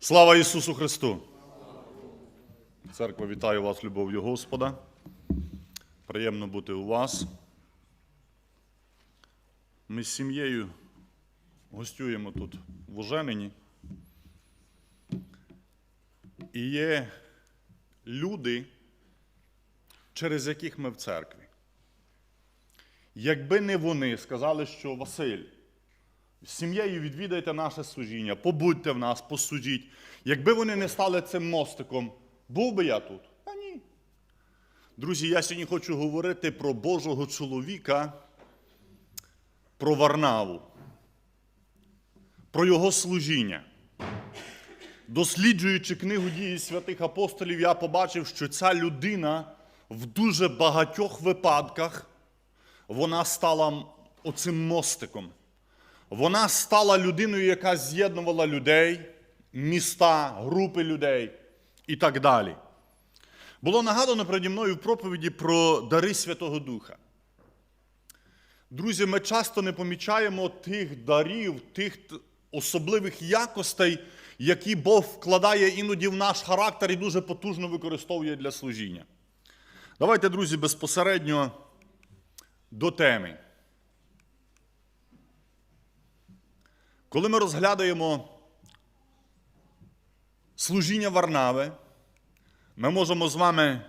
Слава Ісусу Христу! Церква вітаю вас любов'ю Господа. Приємно бути у вас. Ми з сім'єю гостюємо тут в Оженині. І є люди, через яких ми в церкві. Якби не вони сказали, що Василь, сім'єю відвідайте наше служіння, побудьте в нас, посудіть. Якби вони не стали цим мостиком, був би я тут? А ні. Друзі, я сьогодні хочу говорити про Божого чоловіка, про Варнаву, про його служіння. Досліджуючи книгу дії святих апостолів, я побачив, що ця людина в дуже багатьох випадках вона стала оцим мостиком. Вона стала людиною, яка з'єднувала людей, міста, групи людей і так далі. Було нагадано переді мною в проповіді про дари Святого Духа. Друзі, ми часто не помічаємо тих дарів, тих особливих якостей, які Бог вкладає іноді в наш характер і дуже потужно використовує для служіння. Давайте, друзі, безпосередньо до теми. Коли ми розглядаємо служіння Варнави, ми можемо з вами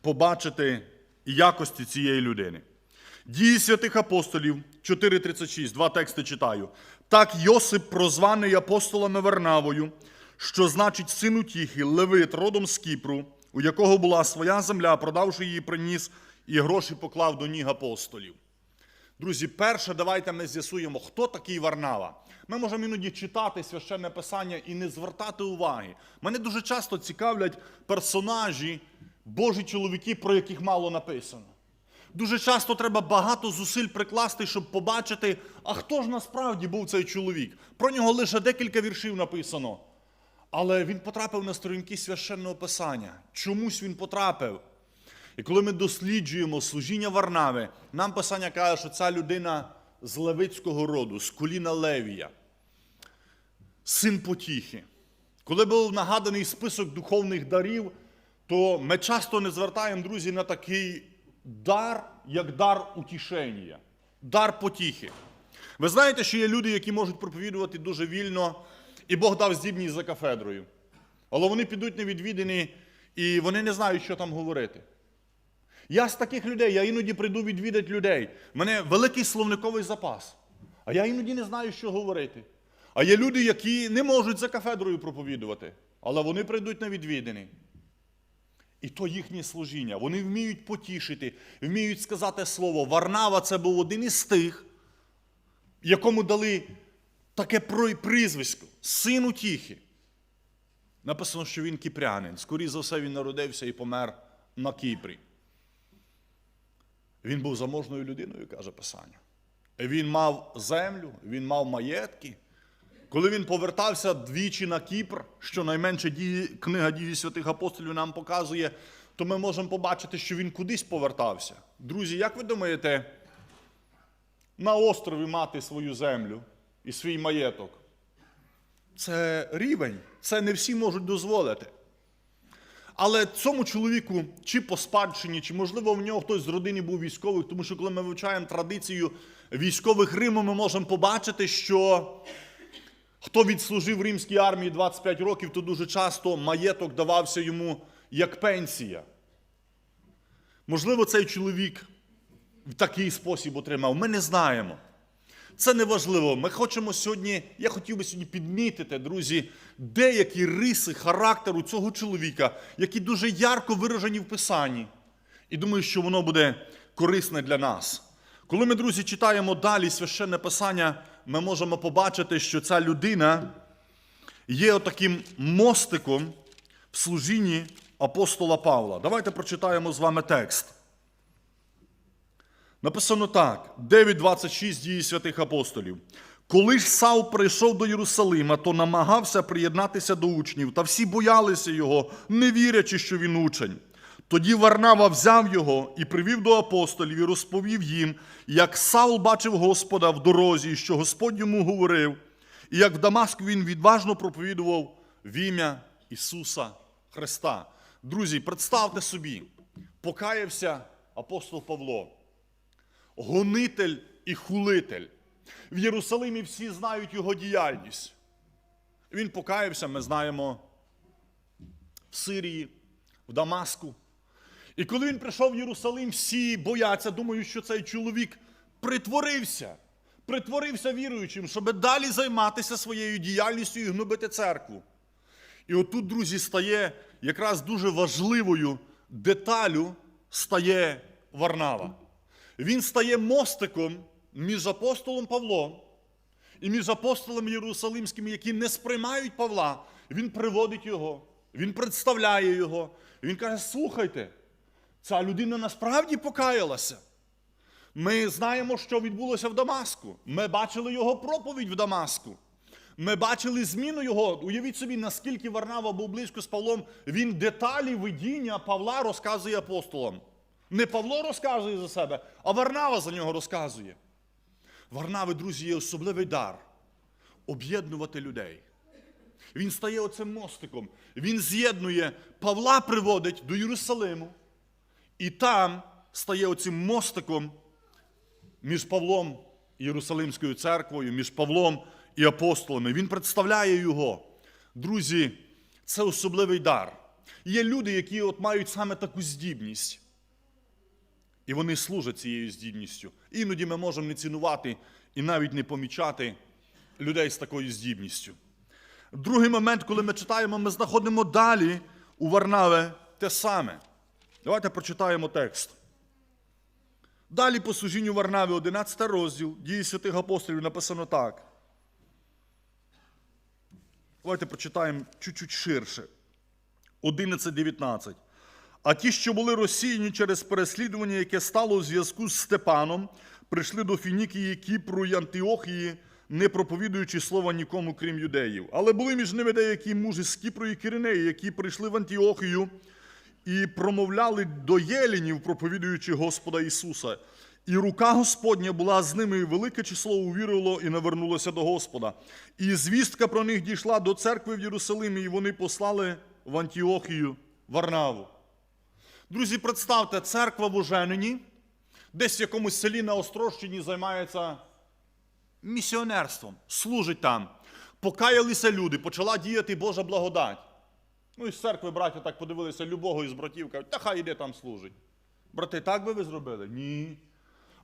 побачити якості цієї людини. Дії святих апостолів 4.36, два тексти читаю. Так Йосип, прозваний апостолами Варнавою, що значить син утіхи, левит, родом з Кіпру, у якого була своя земля, продавши її, приніс і гроші поклав до ніг апостолів. Друзі, перше, давайте ми з'ясуємо, хто такий Варнава. Ми можемо іноді читати священне писання і не звертати уваги. Мене дуже часто цікавлять персонажі, Божі чоловіки, про яких мало написано. Дуже часто треба багато зусиль прикласти, щоб побачити, а хто ж насправді був цей чоловік. Про нього лише декілька віршів написано. Але він потрапив на сторінки священного писання. Чомусь він потрапив. І коли ми досліджуємо служіння Варнави, нам писання каже, що ця людина з левицького роду, з коліна Левія, син потіхи. Коли був нагаданий список духовних дарів, то ми часто не звертаємо, друзі, на такий дар, як дар утішення, дар потіхи. Ви знаєте, що є люди, які можуть проповідувати дуже вільно, і Бог дав здібність за кафедрою. Але вони підуть на відвідини, і вони не знають, що там говорити. Я з таких людей, я іноді прийду відвідати людей. У мене великий словниковий запас. А я іноді не знаю, що говорити. А є люди, які не можуть за кафедрою проповідувати, але вони прийдуть на відвідини. І то їхнє служіння. Вони вміють потішити, вміють сказати слово. Варнава це був один із тих, якому дали таке прізвисько син утіхи. Написано, що він кіпрянин. Скоріше за все, він народився і помер на Кіпрі. Він був заможною людиною, каже Писання. Він мав землю, він мав маєтки. Коли він повертався двічі на Кіпр, що найменше дії, книга дії святих апостолів нам показує, то ми можемо побачити, що він кудись повертався. Друзі, як ви думаєте, на острові мати свою землю і свій маєток? Це рівень, це не всі можуть дозволити. Але цьому чоловіку, чи по спадщині, чи можливо в нього хтось з родини був військовий, тому що коли ми вивчаємо традицію військових Риму, ми можемо побачити, що хто відслужив римській армії 25 років, то дуже часто маєток давався йому як пенсія. Можливо, цей чоловік в такий спосіб отримав. Ми не знаємо. Це не важливо. Ми хочемо сьогодні, я хотів би сьогодні підмітити, друзі, деякі риси характеру цього чоловіка, які дуже ярко виражені в Писанні. І думаю, що воно буде корисне для нас. Коли ми, друзі, читаємо далі священне писання, ми можемо побачити, що ця людина є отаким мостиком в служінні апостола Павла. Давайте прочитаємо з вами текст. Написано так: 9.26 дії святих апостолів. Коли ж Сав прийшов до Єрусалима, то намагався приєднатися до учнів, та всі боялися його, не вірячи, що він учень. Тоді Варнава взяв його і привів до апостолів і розповів їм, як Саул бачив Господа в дорозі, що Господь йому говорив, і як в Дамаску він відважно проповідував в ім'я Ісуса Христа. Друзі, представте собі, покаявся апостол Павло, гонитель і хулитель. В Єрусалимі всі знають його діяльність. Він покаявся, ми знаємо, в Сирії, в Дамаску. І коли він прийшов в Єрусалим, всі бояться, думають, що цей чоловік притворився, притворився віруючим, щоб далі займатися своєю діяльністю і гнобити церкву. І отут, друзі, стає якраз дуже важливою деталю стає Варнава. Він стає мостиком між апостолом Павлом і між апостолами Єрусалимськими, які не сприймають Павла. Він приводить його, він представляє його. Він каже: слухайте, ця людина насправді покаялася. Ми знаємо, що відбулося в Дамаску. Ми бачили його проповідь в Дамаску. Ми бачили зміну його. Уявіть собі, наскільки Варнава був близько з Павлом. Він деталі видіння Павла розказує апостолам. Не Павло розказує за себе, а Варнава за нього розказує. Варнави, друзі, є особливий дар об'єднувати людей. Він стає оцим мостиком. Він з'єднує, Павла приводить до Єрусалиму, і там стає оцим мостиком між Павлом і Єрусалимською церквою, між Павлом і апостолами. Він представляє його. Друзі, це особливий дар. Є люди, які от мають саме таку здібність. І вони служать цією здібністю. Іноді ми можемо не цінувати і навіть не помічати людей з такою здібністю. Другий момент, коли ми читаємо, ми знаходимо далі у Варнаве те саме. Давайте прочитаємо текст. Далі по служінню Варнави, 11 розділ, дії святих апостолів написано так. Давайте прочитаємо чуть-чуть ширше. 11.19. А ті, що були розсіяні через переслідування, яке стало у зв'язку з Степаном, прийшли до Фінікії, Кіпру і Антиохії, не проповідуючи слова нікому, крім юдеїв. Але були між ними деякі мужі з Кіпру і Киринеї, які прийшли в Антиохію і промовляли до єлінів, проповідуючи Господа Ісуса. І рука Господня була з ними, і велике число увірило і навернулося до Господа. І звістка про них дійшла до церкви в Єрусалимі, і вони послали в Антіохію Варнаву. Друзі, представте, церква в Оженині, десь в якомусь селі на Острощині займається місіонерством, служить там. Покаялися люди, почала діяти Божа благодать. Ну, із церкви браття так подивилися любого із братів, кажуть, та хай іде там служить. Брати, так би ви зробили? Ні.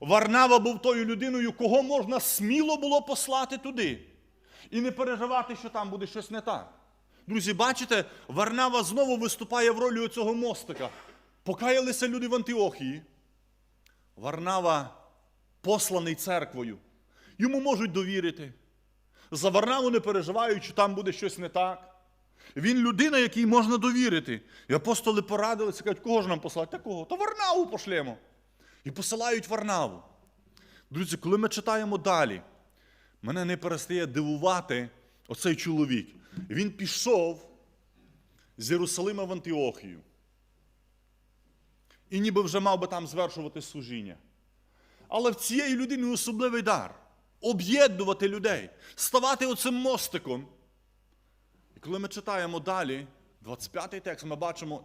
Варнава був тою людиною, кого можна сміло було послати туди. І не переживати, що там буде щось не так. Друзі, бачите, Варнава знову виступає в ролі цього мостика. Покаялися люди в Антиохії. Варнава посланий церквою. Йому можуть довірити. За Варнаву не переживають, що там буде щось не так. Він людина, якій можна довірити. І апостоли порадилися, кажуть, кого ж нам послати? Такого? Та Варнаву пошлємо. І посилають Варнаву. Друзі, коли ми читаємо далі, мене не перестає дивувати оцей чоловік. Він пішов з Єрусалима в Антиохію. І ніби вже мав би там звершувати служіння. Але в цієї людини особливий дар об'єднувати людей, ставати оцим мостиком. І коли ми читаємо далі, 25-й текст, ми бачимо,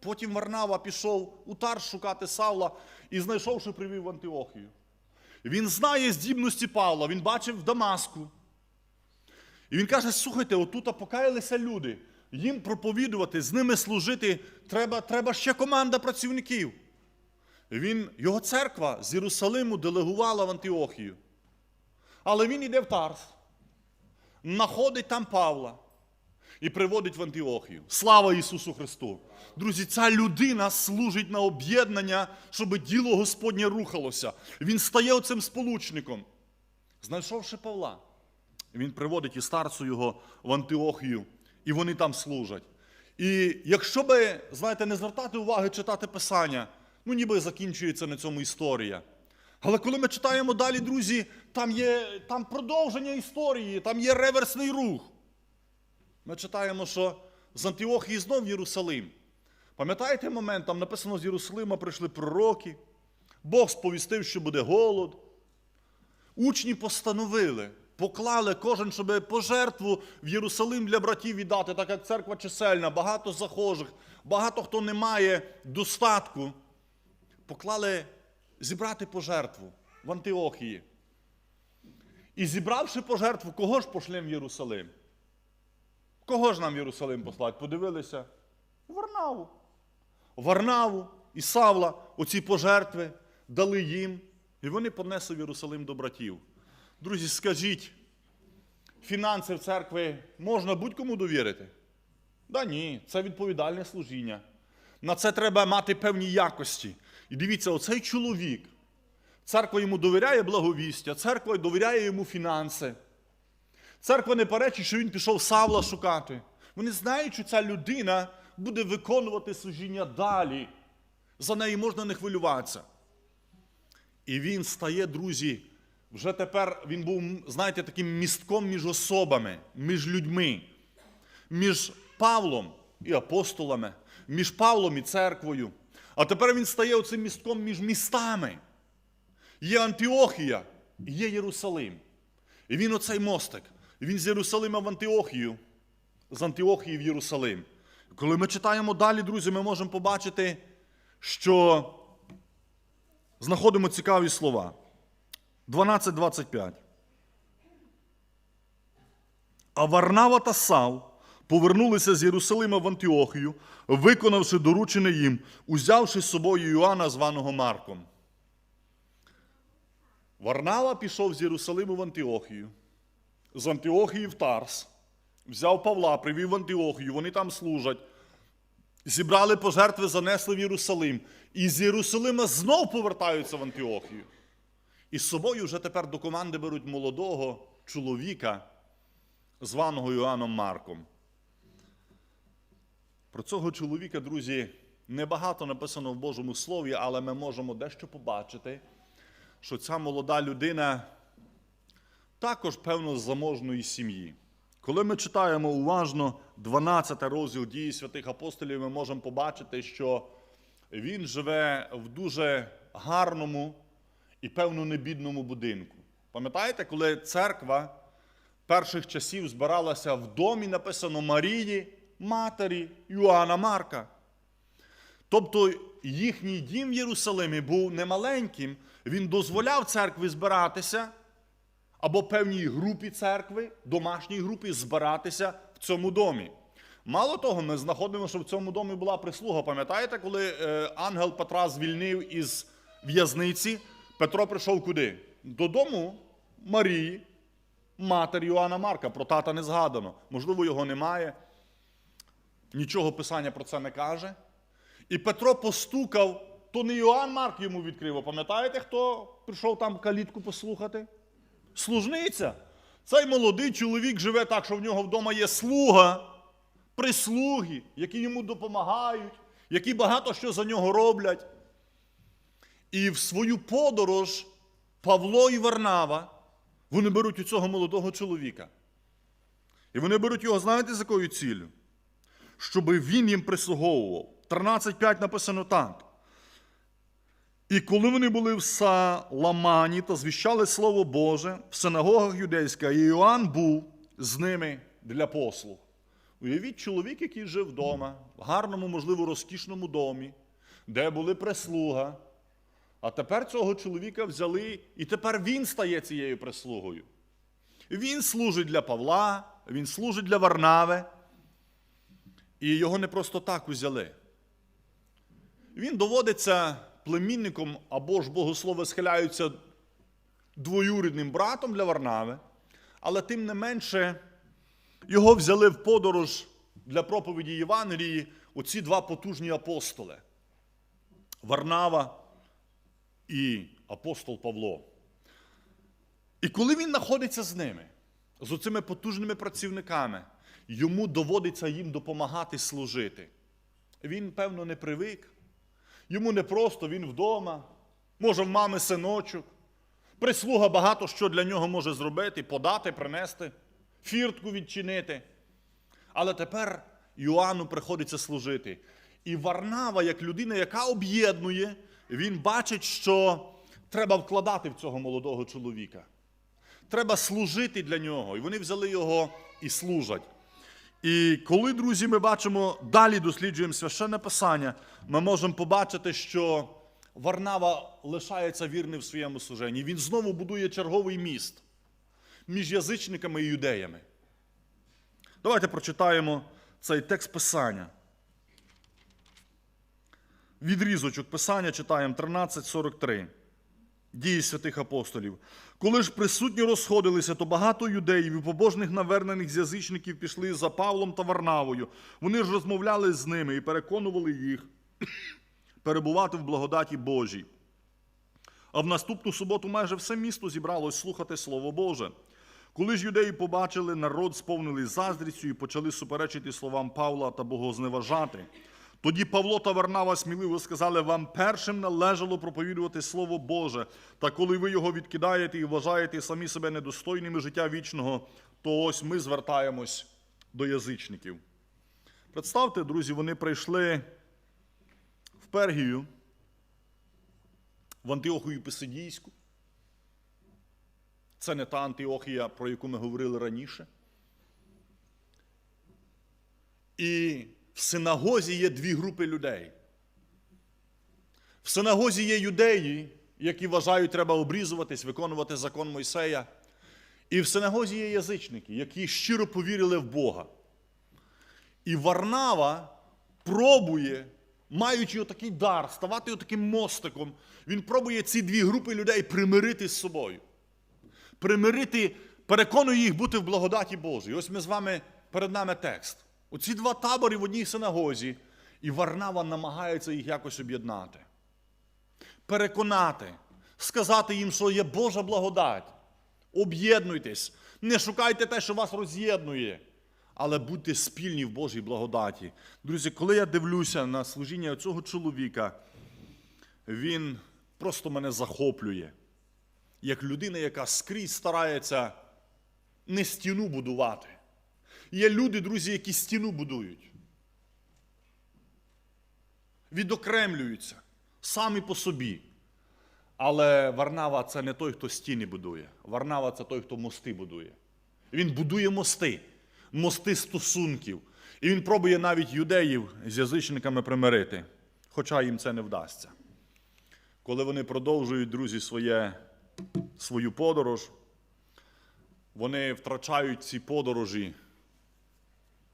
потім Варнава пішов у Тарс шукати Савла і знайшовши, привів в Антиохію. Він знає здібності Павла, він бачив в Дамаску. І він каже: слухайте, отут покаялися люди. Їм проповідувати, з ними служити, треба, треба ще команда працівників. Він, Його церква з Єрусалиму делегувала в Антиохію. Але він йде в Тарс, знаходить там Павла і приводить в Антиохію. Слава Ісусу Христу! Друзі, ця людина служить на об'єднання, щоб діло Господнє рухалося. Він стає оцим сполучником. Знайшовши Павла, він приводить і старцу його в Антиохію, і вони там служать. І якщо би, знаєте, не звертати уваги читати Писання, ну ніби закінчується на цьому історія. Але коли ми читаємо далі, друзі, там є там продовження історії, там є реверсний рух. Ми читаємо, що з Антиохії знов Єрусалим. Пам'ятаєте момент, там написано, з Єрусалима прийшли пророки, Бог сповістив, що буде голод. Учні постановили, поклали кожен, щоб пожертву в Єрусалим для братів віддати, так як церква чисельна, багато захожих, багато хто не має достатку. Поклали зібрати пожертву в Антиохії. І зібравши пожертву, кого ж пошлем в Єрусалим? Кого ж нам в Єрусалим послати? Подивилися? Варнаву. Варнаву і Савла оці пожертви дали їм, і вони понесли в Єрусалим до братів. Друзі, скажіть, фінанси в церкві можна будь-кому довірити? Да ні, це відповідальне служіння. На це треба мати певні якості. І дивіться, оцей чоловік, церква йому довіряє благовістя, церква довіряє йому фінанси. Церква не перечить, що він пішов Савла шукати. Вони знають, що ця людина буде виконувати служіння далі. За неї можна не хвилюватися. І він стає, друзі, вже тепер він був, знаєте, таким містком між особами, між людьми, між Павлом і апостолами, між Павлом і церквою. А тепер він стає оцим містком між містами. Є Антиохія, і є Єрусалим. І він оцей мостик. І він з Єрусалима в Антиохію, з Антиохії в Єрусалим. Коли ми читаємо далі, друзі, ми можемо побачити, що знаходимо цікаві слова. 12.25. А Варнава та Сав повернулися з Єрусалима в Антиохію, виконавши доручене їм, узявши з собою Йоанна, званого Марком. Варнава пішов з Єрусалиму в Антиохію, з Антиохії в Тарс, взяв Павла, привів в Антиохію, вони там служать, зібрали пожертви, занесли в Єрусалим. І з Єрусалима знов повертаються в Антиохію. І з собою вже тепер до команди беруть молодого чоловіка, званого Йоанном Марком. Про цього чоловіка, друзі, небагато написано в Божому Слові, але ми можемо дещо побачити, що ця молода людина також, певно, з заможної сім'ї. Коли ми читаємо уважно 12 розділ дії святих апостолів, ми можемо побачити, що він живе в дуже гарному і, певно, небідному будинку. Пам'ятаєте, коли церква перших часів збиралася в домі, написано Марії, матері Йоанна Марка. Тобто їхній дім в Єрусалимі був немаленьким, він дозволяв церкві збиратися, або певній групі церкви, домашній групі, збиратися в цьому домі. Мало того, ми знаходимо, що в цьому домі була прислуга. Пам'ятаєте, коли е, ангел Петра звільнив із в'язниці, Петро прийшов куди? Додому Марії, матері Йоанна Марка. Про тата не згадано. Можливо, його немає. Нічого Писання про це не каже. І Петро постукав, то не Йоанн Марк йому відкрив. А Пам'ятаєте, хто прийшов там калітку послухати? Служниця. Цей молодий чоловік живе так, що в нього вдома є слуга, прислуги, які йому допомагають, які багато що за нього роблять. І в свою подорож Павло і Варнава вони беруть у цього молодого чоловіка. І вони беруть його, знаєте, з якою ціллю? Щоб він їм прислуговував. 13.5 написано так. І коли вони були в Саламані та звіщали Слово Боже в синагогах юдейських, і Іоанн був з ними для послуг. Уявіть чоловік, який жив вдома, в гарному, можливо, розкішному домі, де були прислуга. А тепер цього чоловіка взяли, і тепер він стає цією прислугою. Він служить для Павла, він служить для Варнави. І його не просто так узяли. Він доводиться племінником або ж богослови схиляються двоюрідним братом для Варнави, але тим не менше його взяли в подорож для проповіді Євангелії оці два потужні апостоли Варнава і апостол Павло. І коли він знаходиться з ними, з оцими потужними працівниками, йому доводиться їм допомагати служити. Він, певно, не привик. Йому не просто, він вдома, може, в мами синочок. Прислуга багато що для нього може зробити, подати, принести, фіртку відчинити. Але тепер Йоанну приходиться служити. І Варнава, як людина, яка об'єднує, він бачить, що треба вкладати в цього молодого чоловіка. Треба служити для нього. І вони взяли його і служать. І коли, друзі, ми бачимо, далі досліджуємо священне писання, ми можемо побачити, що Варнава лишається вірним в своєму служенні. Він знову будує черговий міст між язичниками і юдеями. Давайте прочитаємо цей текст писання. Відрізочок писання читаємо 13.43. Дії святих апостолів. Коли ж присутні розходилися, то багато юдеїв і побожних навернених з язичників пішли за Павлом та Варнавою. Вони ж розмовляли з ними і переконували їх перебувати в благодаті Божій. А в наступну суботу майже все місто зібралось слухати Слово Боже. Коли ж юдеї побачили, народ сповнили заздрістю і почали суперечити словам Павла та богозневажати. Тоді Павло та Варнава сміливо сказали, вам першим належало проповідувати Слово Боже. Та коли ви його відкидаєте і вважаєте самі себе недостойними життя вічного, то ось ми звертаємось до язичників. Представте, друзі, вони прийшли в Пергію, в Антиохію Писидійську. Це не та Антиохія, про яку ми говорили раніше. І в синагозі є дві групи людей. В синагозі є юдеї, які вважають, треба обрізуватись, виконувати закон Мойсея. І в синагозі є язичники, які щиро повірили в Бога. І Варнава пробує, маючи отакий дар, ставати отаким мостиком, він пробує ці дві групи людей примирити з собою. Примирити, переконує їх бути в благодаті Божій. Ось ми з вами перед нами текст. Оці два табори в одній синагозі, і Варнава намагається їх якось об'єднати. Переконати, сказати їм, що є Божа благодать. Об'єднуйтесь, не шукайте те, що вас роз'єднує, але будьте спільні в Божій благодаті. Друзі, коли я дивлюся на служіння цього чоловіка, він просто мене захоплює. Як людина, яка скрізь старається не стіну будувати. Є люди, друзі, які стіну будують. Відокремлюються самі по собі. Але Варнава це не той, хто стіни будує. Варнава це той, хто мости будує. Він будує мости, мости стосунків. І він пробує навіть юдеїв з язичниками примирити, хоча їм це не вдасться. Коли вони продовжують, друзі, своє, свою подорож, вони втрачають ці подорожі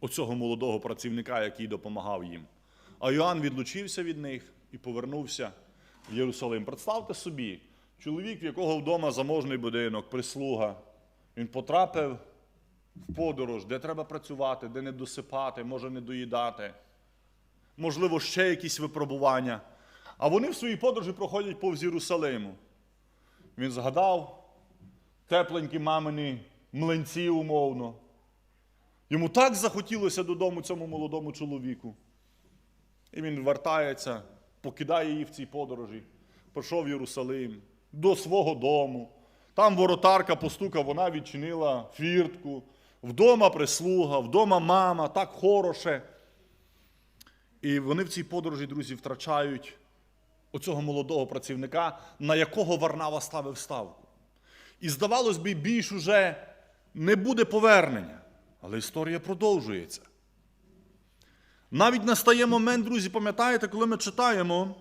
оцього молодого працівника, який допомагав їм. А Йоанн відлучився від них і повернувся в Єрусалим. Представте собі, чоловік, в якого вдома заможний будинок, прислуга, він потрапив в подорож, де треба працювати, де не досипати, може не доїдати, можливо, ще якісь випробування. А вони в своїй подорожі проходять повз Єрусалиму. Він згадав тепленькі мамині млинці умовно. Йому так захотілося додому цьому молодому чоловіку. І він вертається, покидає її в цій подорожі, прийшов в Єрусалим до свого дому. Там воротарка постукав, вона відчинила фіртку. Вдома прислуга, вдома мама, так хороше. І вони в цій подорожі, друзі, втрачають оцього молодого працівника, на якого Варнава ставив ставку. І здавалось би, більш уже не буде повернення. Але історія продовжується. Навіть настає момент, друзі, пам'ятаєте, коли ми читаємо.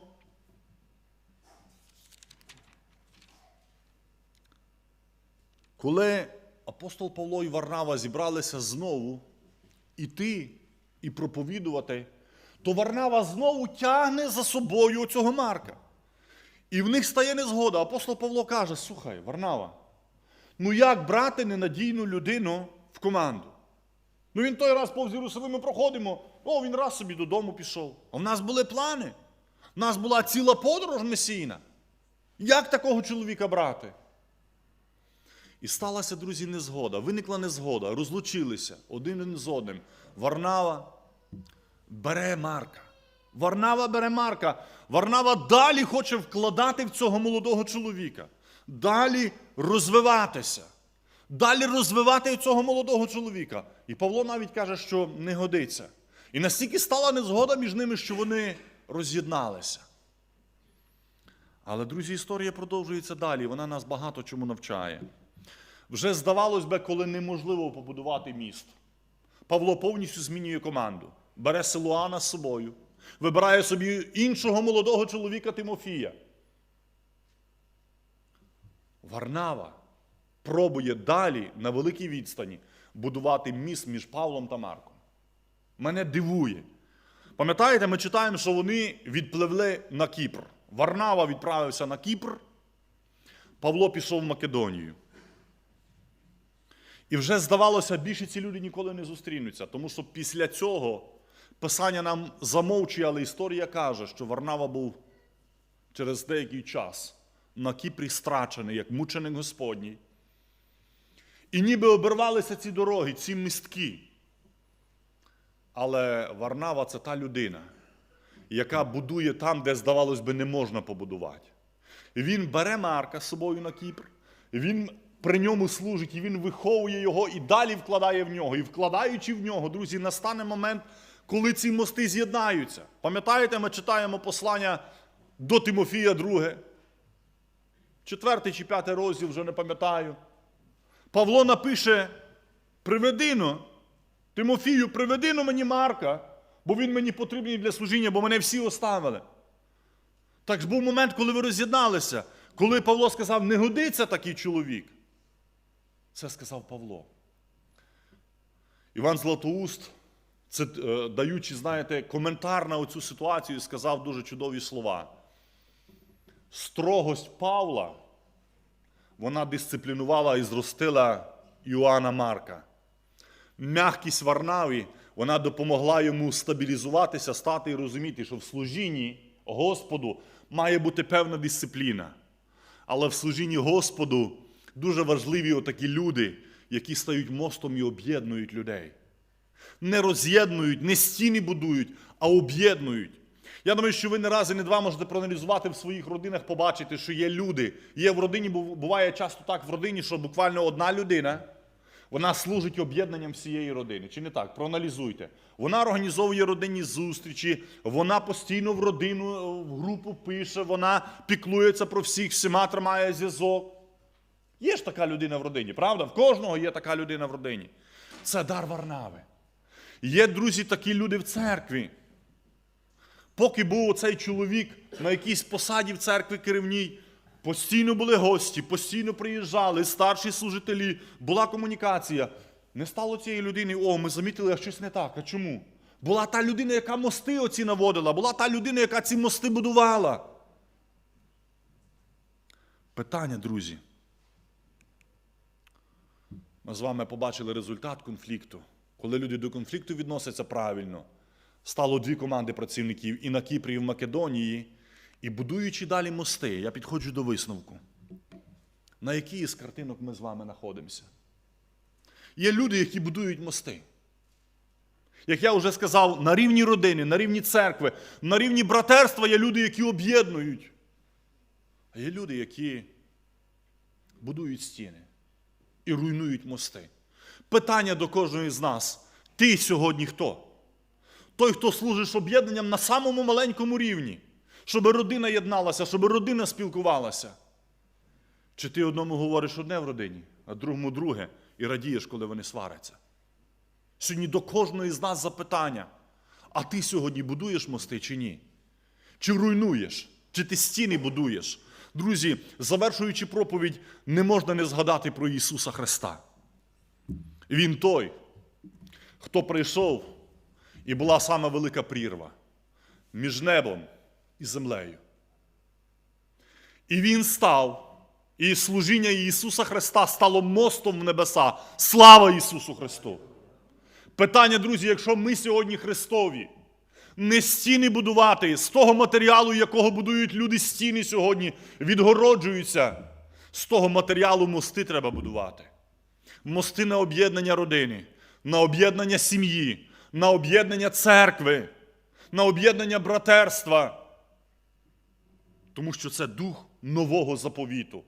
Коли апостол Павло і Варнава зібралися знову іти і проповідувати, то Варнава знову тягне за собою цього Марка. І в них стає незгода. Апостол Павло каже: слухай, Варнава, ну як брати ненадійну людину в команду? Ну він той раз повз Єрусалим ми проходимо, о, він раз собі додому пішов. А в нас були плани. У нас була ціла подорож месійна. Як такого чоловіка брати? І сталася, друзі, незгода. Виникла незгода, розлучилися один з одним. Варнава бере Марка. Варнава бере Марка. Варнава далі хоче вкладати в цього молодого чоловіка. Далі розвиватися. Далі розвивати цього молодого чоловіка. І Павло навіть каже, що не годиться. І настільки стала незгода між ними, що вони роз'єдналися. Але, друзі, історія продовжується далі. Вона нас багато чому навчає. Вже здавалось би, коли неможливо побудувати міст. Павло повністю змінює команду, бере Силуана з собою, вибирає собі іншого молодого чоловіка Тимофія. Варнава пробує далі на великій відстані будувати міст між Павлом та Марком. Мене дивує. Пам'ятаєте, ми читаємо, що вони відпливли на Кіпр. Варнава відправився на Кіпр, Павло пішов в Македонію. І вже здавалося, більше ці люди ніколи не зустрінуться, тому що після цього Писання нам замовчує, але історія каже, що Варнава був через деякий час на Кіпрі страчений, як мученик Господній. І ніби обірвалися ці дороги, ці містки. Але Варнава це та людина, яка будує там, де, здавалось би, не можна побудувати. І він бере Марка з собою на Кіпр, і він при ньому служить, і він виховує його і далі вкладає в нього. І вкладаючи в нього, друзі, настане момент, коли ці мости з'єднаються. Пам'ятаєте, ми читаємо послання до Тимофія 2, четвертий чи п'ятий розділ, вже не пам'ятаю. Павло напише: приведино, Тимофію, приведино мені Марка, бо він мені потрібний для служіння, бо мене всі оставили. Так був момент, коли ви роз'єдналися, коли Павло сказав, не годиться такий чоловік. Це сказав Павло. Іван Златоуст, це, е, даючи, знаєте, коментар на оцю ситуацію, сказав дуже чудові слова. Строгость Павла, вона дисциплінувала і зростила Іоанна Марка. Мягкість Варнаві, вона допомогла йому стабілізуватися, стати і розуміти, що в служінні Господу має бути певна дисципліна. Але в служінні Господу дуже важливі отакі люди, які стають мостом і об'єднують людей. Не роз'єднують, не стіни будують, а об'єднують. Я думаю, що ви не раз і не два можете проаналізувати в своїх родинах, побачити, що є люди. Є в родині, буває часто так в родині, що буквально одна людина, вона служить об'єднанням всієї родини. Чи не так? Проаналізуйте. Вона організовує родинні зустрічі, вона постійно в родину, е, в групу пише, вона піклується про всіх, всіма тримає зв'язок. Є ж така людина в родині, правда? В кожного є така людина в родині. Це дар Варнави. Є, друзі, такі люди в церкві. Поки був цей чоловік на якійсь посаді в церкві керівній, постійно були гості, постійно приїжджали, старші служителі, була комунікація. Не стало цієї людини, о, ми замітили, а щось не так. А чому? Була та людина, яка мости оці наводила, була та людина, яка ці мости будувала. Питання, друзі. Ми з вами побачили результат конфлікту. Коли люди до конфлікту відносяться правильно, стало дві команди працівників і на Кіпрі, і в Македонії. І будуючи далі мости, я підходжу до висновку. На якій із картинок ми з вами знаходимося? Є люди, які будують мости. Як я вже сказав, на рівні родини, на рівні церкви, на рівні братерства є люди, які об'єднують. А є люди, які будують стіни і руйнують мости. Питання до кожного з нас: ти сьогодні хто? Той, хто служиш об'єднанням на самому маленькому рівні, щоб родина єдналася, щоб родина спілкувалася. Чи ти одному говориш одне в родині, а другому друге, і радієш, коли вони сваряться? Сьогодні до кожної з нас запитання: а ти сьогодні будуєш мости чи ні? Чи руйнуєш? Чи ти стіни будуєш? Друзі, завершуючи проповідь, не можна не згадати про Ісуса Христа. Він той, хто прийшов, і була сама велика прірва між небом і землею. І Він став, і служіння Ісуса Христа стало мостом в небеса. Слава Ісусу Христу! Питання, друзі, якщо ми сьогодні Христові, не стіни будувати з того матеріалу, якого будують люди стіни сьогодні, відгороджуються. З того матеріалу мости треба будувати. Мости на об'єднання родини, на об'єднання сім'ї, на об'єднання церкви, на об'єднання братерства. Тому що це дух нового заповіту.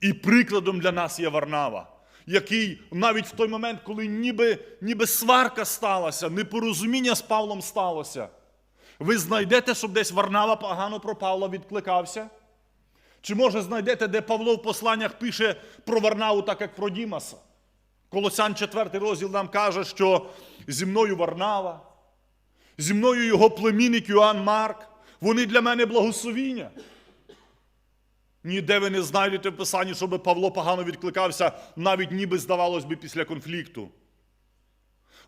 І прикладом для нас є Варнава, який навіть в той момент, коли ніби, ніби сварка сталася, непорозуміння з Павлом сталося. Ви знайдете, щоб десь Варнава погано про Павла відкликався? Чи може знайдете, де Павло в посланнях пише про Варнаву, так як про Дімаса? Колосян 4 розділ нам каже, що зі мною Варнава, зі мною його племінник Йоанн Марк, вони для мене благословіння. Ніде ви не знайдете в Писанні, щоб Павло погано відкликався, навіть ніби здавалось би після конфлікту.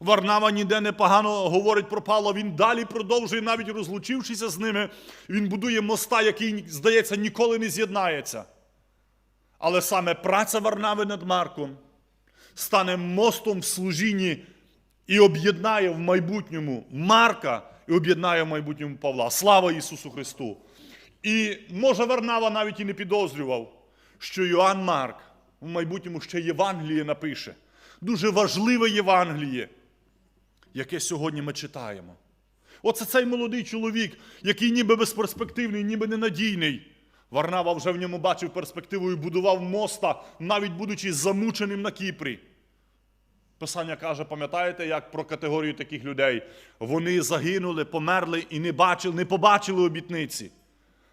Варнава ніде не погано говорить про Павла, він далі продовжує, навіть розлучившися з ними, він будує моста, який, здається, ніколи не з'єднається. Але саме праця Варнави над Марком стане мостом в служінні і об'єднає в майбутньому Марка і об'єднає в майбутньому Павла. Слава Ісусу Христу! І може Варнава навіть і не підозрював, що Йоанн Марк в майбутньому ще Євангеліє напише. Дуже важливе Євангеліє, яке сьогодні ми читаємо. Оце цей молодий чоловік, який ніби безперспективний, ніби ненадійний. Варнава вже в ньому бачив перспективу і будував моста, навіть будучи замученим на Кіпрі. Писання каже, пам'ятаєте, як про категорію таких людей? Вони загинули, померли і не бачили, не побачили обітниці.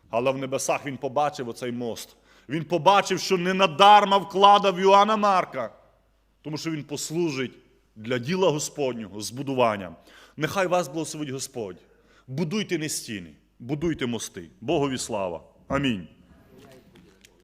Але в небесах він побачив оцей мост. Він побачив, що не надарма вкладав Йоанна Марка, тому що він послужить для діла Господнього збудуванням. Нехай вас благословить Господь. Будуйте не стіни, будуйте мости. Богові слава. a.